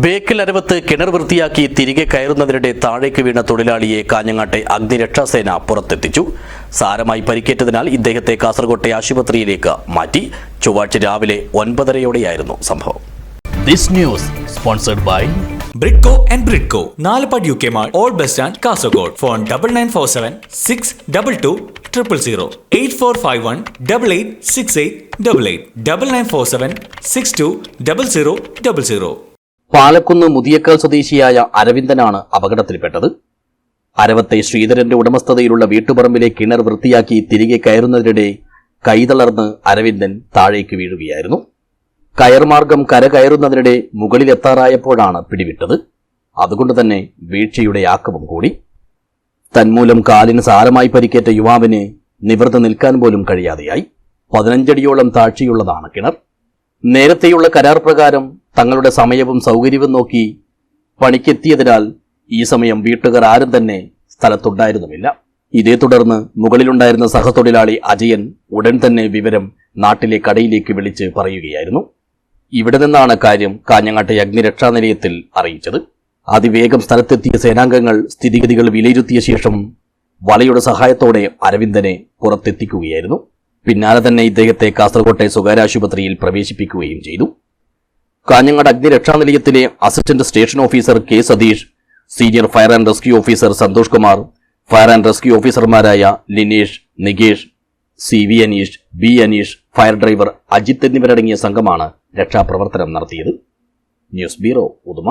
ബേക്കൽ അരവത്ത് കിണർ വൃത്തിയാക്കി തിരികെ കയറുന്നതിനിടെ താഴേക്ക് വീണ തൊഴിലാളിയെ കാഞ്ഞങ്ങാട്ടെ അഗ്നിരക്ഷാസേന പുറത്തെത്തിച്ചു. സാരമായി പരിക്കേറ്റതിനാൽ ഇദ്ദേഹത്തെ കാസർകോട്ടെ ആശുപത്രിയിലേക്ക് മാറ്റി. ചൊവ്വാഴ്ച രാവിലെ ഒൻപതരയോടെയായിരുന്നു സംഭവം. This news sponsored by Bridco and Bridco നാലുപാട് U K mall all bus stand Kasaragod phone double nine four seven six double two triple zero eight four five one double eight six eight double eight double nine four seven six two double zero double zero Palakkunnu Muthiyakkal സ്വദേശിയായ അരവിന്ദനാണ് അപകടത്തിൽപ്പെട്ടത്. അരവത്തെ ശ്രീധരന്റെ ഉടമസ്ഥതയിലുള്ള വീട്ടുപറമ്പിലെ കിണർ വൃത്തിയാക്കി തിരികെ കയറുന്നതിനിടെ കൈതളർന്ന് അരവിന്ദൻ താഴേക്ക് വീഴുകയായിരുന്നു. കയർമാർഗം കര കയറുന്നതിനിടെ മുകളിലെത്താറായപ്പോഴാണ് പിടിവിട്ടത്. അതുകൊണ്ട് തന്നെ വീഴ്ചയുടെ ആക്കവും കൂടി. തന്മൂലം കാലിന് സാരമായി പരിക്കേറ്റ യുവാവിന് നിവർന്ന് നിൽക്കാൻ പോലും കഴിയാതെയായി. പതിനഞ്ചടിയോളം താഴ്ചയുള്ളതാണ് കിണർ. നേരത്തെയുള്ള കരാർ പ്രകാരം തങ്ങളുടെ സമയവും സൗകര്യവും നോക്കി പണിക്കെത്തിയതിനാൽ ഈ സമയം വീട്ടുകാർ ആരും തന്നെ സ്ഥലത്തുണ്ടായിരുന്നുമില്ല. ഇതേ തുടർന്ന് മുകളിലുണ്ടായിരുന്ന സഹതൊഴിലാളി അജയൻ ഉടൻ തന്നെ വിവരം നാട്ടിലെ കടയിലേക്ക് വിളിച്ച് പറയുകയായിരുന്നു. ഇവിടെ നിന്നാണ് കാര്യം കാഞ്ഞങ്ങാട്ടെ അഗ്നിരക്ഷാ നിലയത്തിൽ അറിയിച്ചത്. അതിവേഗം സ്ഥലത്തെത്തിയ സേനാംഗങ്ങൾ സ്ഥിതിഗതികൾ വിലയിരുത്തിയ ശേഷം വലയുടെ സഹായത്തോടെ അരവിന്ദനെ പുറത്തെത്തിക്കുകയായിരുന്നു. പിന്നാലെ തന്നെ ഇദ്ദേഹത്തെ കാസർകോട്ടെ സ്വകാര്യ ആശുപത്രിയിൽ പ്രവേശിപ്പിക്കുകയും ചെയ്തു. കാഞ്ഞങ്ങാട് അഗ്നിരക്ഷാ നിലയത്തിലെ assistant station officer K Satheesh senior fire and rescue officer Santhosh Kumar fire and rescue ഓഫീസർമാരായ Lineesh Nikesh C V Aneesh B Aneesh fire driver Ajith എന്നിവരടങ്ങിയ സംഘമാണ് രക്ഷാപ്രവർത്തനം നടത്തിയത്. News bureau Uduma.